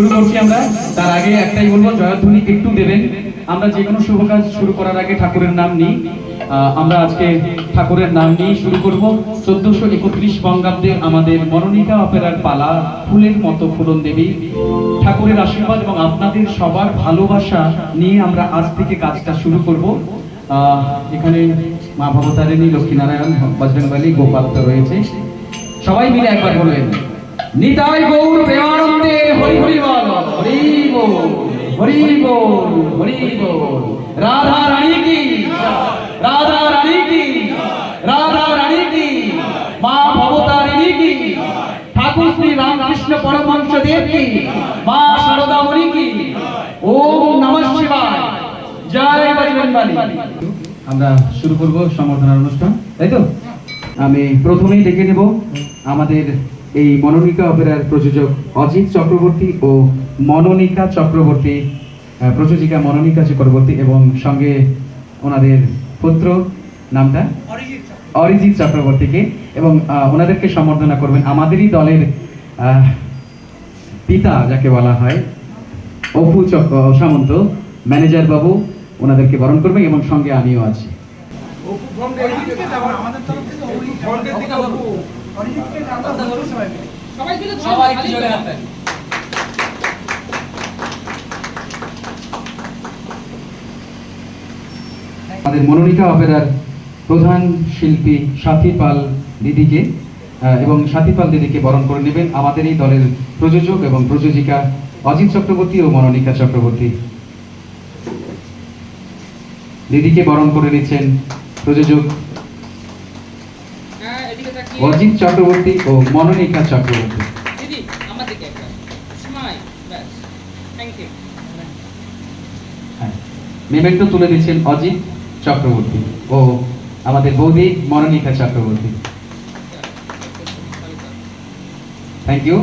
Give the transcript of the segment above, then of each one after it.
শুরু করছি আমরা। তার আগে একটাই বলব, জয়ধ্বনি একটু দেবেন। আমরা যে কোনো শুভ কাজ শুরু করার আগে ঠাকুরের নাম নিই। আমরা আজকে ঠাকুরের নাম নিয়ে শুরু করব। চোদ্দশো একত্রিশ বঙ্গাব্দে আমাদের মনোনিকা অপেরার পালা, ফুলের মতো ফুলন দেবী। ঠাকুরের আশীর্বাদ এবং আপনাদের সবার ভালোবাসা নিয়ে আমরা আজ থেকে কাজটা শুরু করব। এখানে মা ভবতারিণী, লক্ষ্মীনারায়ণ, বজরংবলী, গোপাল রয়েছে। সবাই মিলে একবার বলবেন। নিতাই গৌর প্রেমানন্দে হরি হরি বল হরি বল হরি বল হরি বল। রাধা রানী কি? রাধা রানী কি? রাধা রানী কি? মা ভবতারিণী কি? ঠাকুর শ্রী রামকৃষ্ণ পরমহংস দেব কি? মা শারদামণি কি? ওম নমঃ শিবায়। জয় বজরংবলী আমরা শুরু করব সম্বর্ধনার অনুষ্ঠান, তাই তো? আমি প্রথমেই ডেকে নেব আমাদের এই মনোনিকা অপেরার প্রযোজক অজিত চক্রবর্তী ও মনোনিকা চক্রবর্তী প্রযোজিকা মনোনিকা চক্রবর্তী এবং সঙ্গে ওনাদের পুত্র নামটা অরিজিৎ চক্রবর্তীকে এবং ওনাদেরকে সম্বর্ধনা করবেন আমাদেরই দলের পিতা যাকে বলা হয় অপু চক্র সামন্ত ম্যানেজার বাবু ওনাদেরকে বরণ করবেন এবং সঙ্গে আমিও আছি। আমাদের মনোনিকা অপেরার প্রধান শিল্পী সাথী পাল দিদিকে এবং সাথী পাল দিদিকে বরণ করে নেবেন আমাদের এই দলের প্রযোজক এবং প্রযোজিকা অজিত চক্রবর্তী ও মনোনিকা চক্রবর্তী দিদিকে বরণ করে নিচ্ছেন প্রযোজক। অজিত চক্রবর্তী ও মনোনিকা চক্রবর্তী। you. হ্যাঁ। মেমেন্টো তুলে দিচ্ছেন অজিত চক্রবর্তী ও আমাদের বৌদি মনোনিকা চক্রবর্তী। থ্যাংক ইউ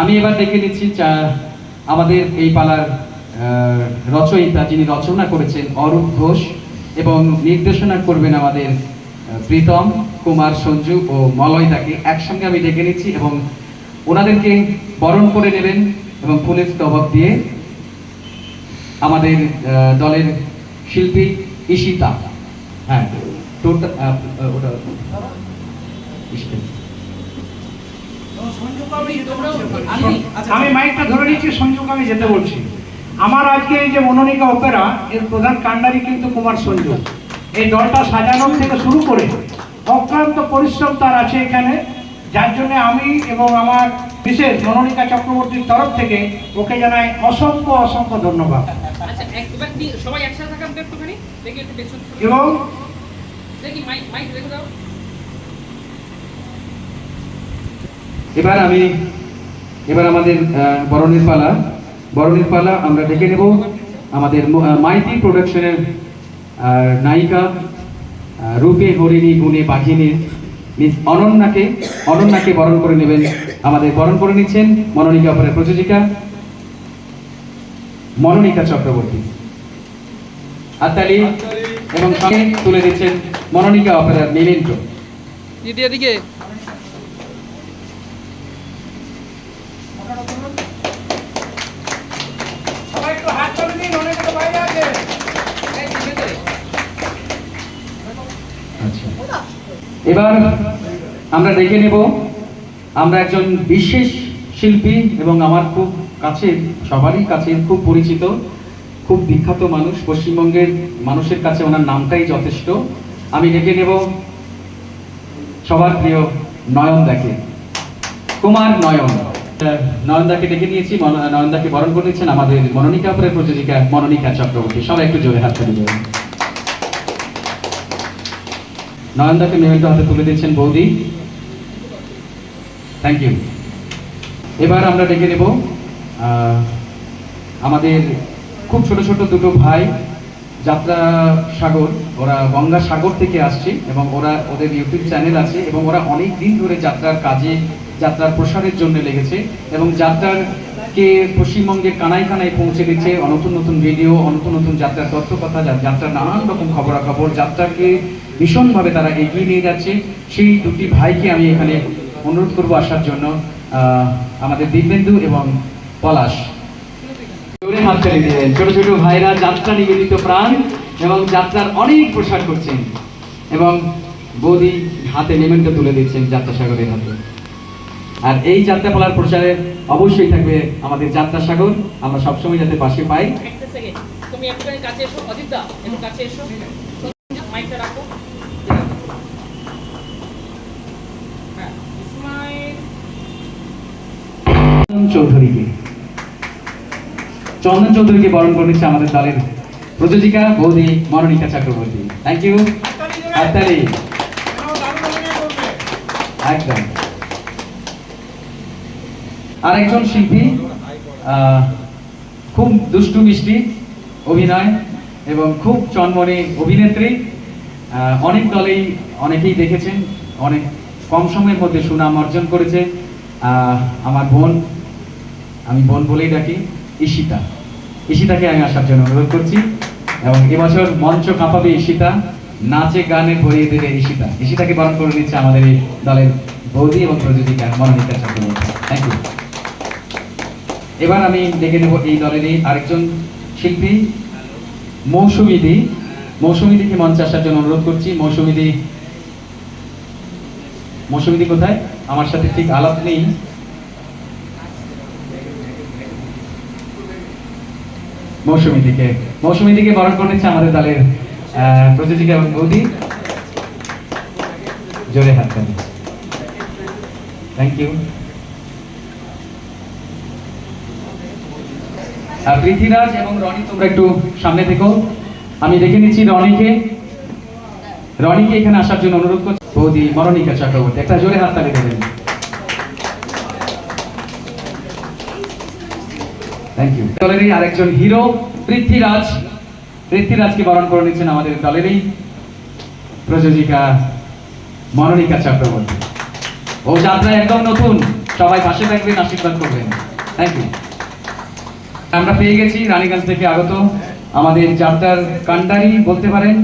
আমি এবার দেখে নিচ্ছি আমাদের এই পালার রচয়িতা যিনি রচনা করেছেন অরূপ ঘোষ এবং নির্দেশনা করবেন আমাদের প্রীতম। কুমার সঞ্জু ও মলয়দাকে একসঙ্গে আমি ডেকে নিচ্ছি এবং ওনাদেরকে বরণ করে নেবেন এবং ফুলের স্তবক দিয়ে আমাদের দলের শিল্পী ঈশিতা। হ্যাঁ ওটা আমি- আচ্ছা, আমি মাইকটা ধরে নিচ্ছি সংযোগ আমি যেতে বলছি। আমার আজকে এই যে মনোনিকা অপেরা এর প্রধান কাণ্ডারি কিন্তু কুমার সঞ্জু। এই দলটা সাজানোর থেকে শুরু করে অক্লান্ত পরিশ্রম তার আছে এখানে যার জন্য আমি এবং আমার বিশেষ মনোনিকা চক্রবর্তীর তরফ থেকে ওকে জানাই অসংখ্য অসংখ্য ধন্যবাদ আচ্ছা, একবার কি- সবাই একসাথে থাকান তো একটুখানি? দেখি একটু পেছন সরো। এবং দেখি, মাইক- মাইক দেখে দাও। এবার আমি এবার আমাদের আহ, বরণের পালা বরণের পালা আমরা ডেকে নেব আমাদের মাইতি প্রোডাকশনের আহ, নায়িকা রূপে হরিণী গুণে বাঘিনীর মিস অনন্যাকে অনন্যাকে বরণ করে নেবেন আমাদের বরণ করে নিচ্ছেন মনোনিকা অপরের প্রযোজিকা মনোনিকা চক্রবর্তী। হাততালি এবং তুলে দিচ্ছেন মনোনিকা অপেরার মিলিন্দ্র। দিদি, এদিকে। সবাই একটু হাত তুলে দিন অনেকে তো বাইরে আছে এই, ভেতরে। আচ্ছা এবার আমরা দেখে নেব। আমরা একজন বিশেষ শিল্পী এবং আমার খুব কাছের সবারই কাছের খুব পরিচিত, খুব বিখ্যাত মানুষ, পশ্চিমবঙ্গের মানুষের কাছে ওনার নামটাই যথেষ্ট। আমি ডেকে নেব সবার প্রিয় নয়নদাকে কুমার নয়ন। নয়নদাকে ডেকে নিয়েছি। নয়নদাকে বরণ করে নিচ্ছেন আমাদের মনোনিকা প্রযোজিকা মনোনিকা চক্রবর্তী। সবাই একটু জোরে হাত তালি নয়নদাকে মেমেন্টো হাতে তুলে দিচ্ছেন বৌদি। থ্যাংক ইউ এবার আমরা ডেকে নেব আমাদের খুব ছোট ছোট দুটো ভাই, যাত্রা সাগর, ওরা গঙ্গা সাগর থেকে আসছে এবং ওরা ওদের ইউটিউব চ্যানেল আছে এবং ওরা অনেক দিন ধরে যাত্রার কাজে, যাত্রার প্রসারের জন্য লেগেছে এবং যাত্রার কে পশ্চিমবঙ্গের কানায় কানায় পৌঁছে দিচ্ছে নতুন নতুন ভিডিও নতুন নতুন যাত্রার তথ্য কথা যা- যাত্রার নানান রকম খবরাখবর, যাত্রাকে ভীষণভাবে তারা এগিয়ে নিয়ে যাচ্ছে। সেই দুটি ভাইকে আমি এখানে অনুরোধ করব আসার জন্য আমাদের দিব্যেন্দু এবং পলাশ। ছোট ছোট ভাইরা যাত্রা নিবেদিত প্রাণ এবং যাত্রার অনেক প্রসার করছেন এবং বৌদি হাতে মেমেন্টো তুলে দিচ্ছেন যাত্রা সাগরের হাতে। আর এই যাত্রাপালার প্রচারে অবশ্যই থাকবে আমাদের যাত্রা সাগর। আমরা সবসময় যাতে পাশে পাই। তুমি কাছে এসো অজিত দা একটু কাছে এসো। মাইকটা রাখো। হ্যাঁ চন্দন চৌধুরীকে। চন্দন চৌধুরীকে বরণ করে নিচ্ছে আমাদের দলের প্রযোজিকা বৌদি মনোনিকা চক্রবর্তী। থ্যাংক ইউ একদম। আরেকজন শিল্পী খুব দুষ্টু মিষ্টি অভিনয় এবং খুব চনমনে অভিনেত্রী। অনেক দলেই অনেকেই দেখেছেন, অনেক কম সময়ের মধ্যে সুনাম অর্জন করেছে। আমার বোন, আমি বোন বলেই ডাকি, ঈশিতা। ঈশিতাকে আমি আসার জন্য অনুরোধ করছি এবং এবছর মঞ্চ কাঁপাবে ঈশিতা, নাচে গানে ভরিয়ে দেবে ঈশিতা। ঈশিতাকে বরণ করে নিচ্ছে আমাদের এই দলের বৌদি এবং প্রযোজিকা মনোনীতা চক্রবর্তী। থ্যাংক ইউ এবার আমি ডেকে নেব এই দলেরই আরেকজন শিল্পী, মৌসুমিদি। মৌসুমিদিকে মঞ্চে আসার জন্য অনুরোধ করছি। মৌসুমিদি মৌসুমিদি কোথায়? আমার সাথে ঠিক আলাপ নেই। মৌসুমী দিকে মৌসুমী দিকে বরণ করে নিচ্ছে আমাদের দলের প্রযোজিকা এবং বৌদি। জোরে হাত থ্যাংক ইউ আর পৃথ্বীরাজ এবং রনি, তোমরা একটু সামনে থেকো। আমি দেখে নিচ্ছি রনিকে। রনিকে এখানে আসার জন্য অনুরোধ করছি। বৌদি মরণিকা চক্রবর্তী, একটা জোরে হাত তালি দেবেন। থ্যাংক ইউ দলেরই আরেকজন হিরো, পৃথ্বীরাজ। পৃথ্বীরাজকে বরণ করে নিচ্ছেন আমাদের দলেরই প্রযোজিকা মনোনিকা চক্রবর্তী। ও যাত্রা একদম নতুন। সবাই পাশে থাকবেন, আশীর্বাদ করবেন। থ্যাংক ইউ আমরা পেয়ে গেছি রানীগঞ্জ থেকে আগত আমাদের যাত্রার কান্ডারি বলতে পারেন,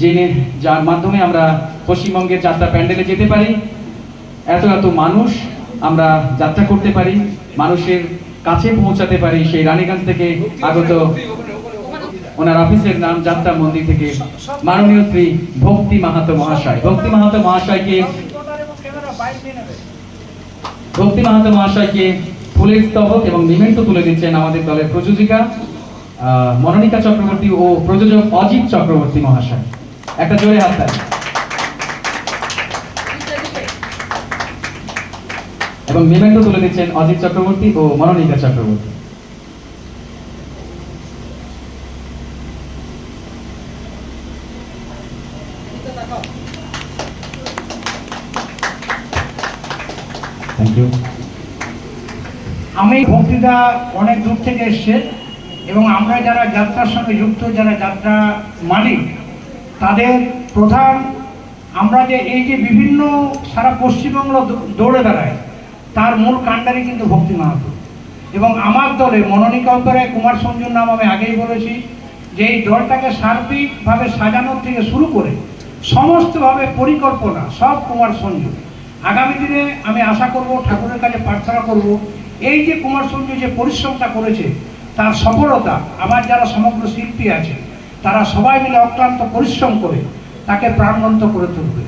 যিনি যার মাধ্যমে আমরা পশ্চিমবঙ্গের যাত্রা প্যান্ডেলে যেতে পারি। এত এত মানুষ আমরা যাত্রা করতে পারি, মানুষের কাছে পৌঁছাতে পারি সেই রানীগঞ্জ থেকে আগত ওনার অফিসের নাম যাত্রা মন্দির থেকে মাননীয় শ্রী ভক্তি মাহাতো মহাশয়। ভক্তি মাহাতো মহাশয়কে ভক্তি মাহাতো মহাশয়কে ফুলের স্তবক এবং নিমেন্টো তুলে দিচ্ছেন আমাদের দলের প্রযোজিকা মনোনিকা চক্রবর্তী ও প্রযোজক অজিত চক্রবর্তী মহাশয়। একটা জোরে হাত এবং নিমেন্টো তুলে দিচ্ছেন অজিত চক্রবর্তী ও মনোনিকা চক্রবর্তী। থ্যাংক ইউ আমি ভক্তিদা অনেক দূর থেকে এসছে এবং আমরা যারা যাত্রার সঙ্গে যুক্ত, যারা যাত্রা মালিক, তাদের প্রধান আমরা যে এই যে বিভিন্ন সারা পশ্চিমবঙ্গ দৌড়ে বেড়ায়, তার মূল কাণ্ডারি কিন্তু ভক্তি মাহাতো। এবং আমার দলে মনোনিকা অপেরায় কুমার সঞ্জুর নাম আমি আগেই বলেছি যে এই দলটাকে সার্বিকভাবে সাজানোর থেকে শুরু করে সমস্তভাবে পরিকল্পনা সব কুমার সঞ্জু। আগামী দিনে আমি আশা করব, ঠাকুরের কাছে প্রার্থনা করব এই যে কুমার সূর্য যে পরিশ্রমটা করেছে, তার সফলতা, আমার যারা সমগ্র শিল্পী আছে, তারা সবাই মিলে অক্লান্ত পরিশ্রম করে তাকে প্রাণবন্ত করে তুলবে।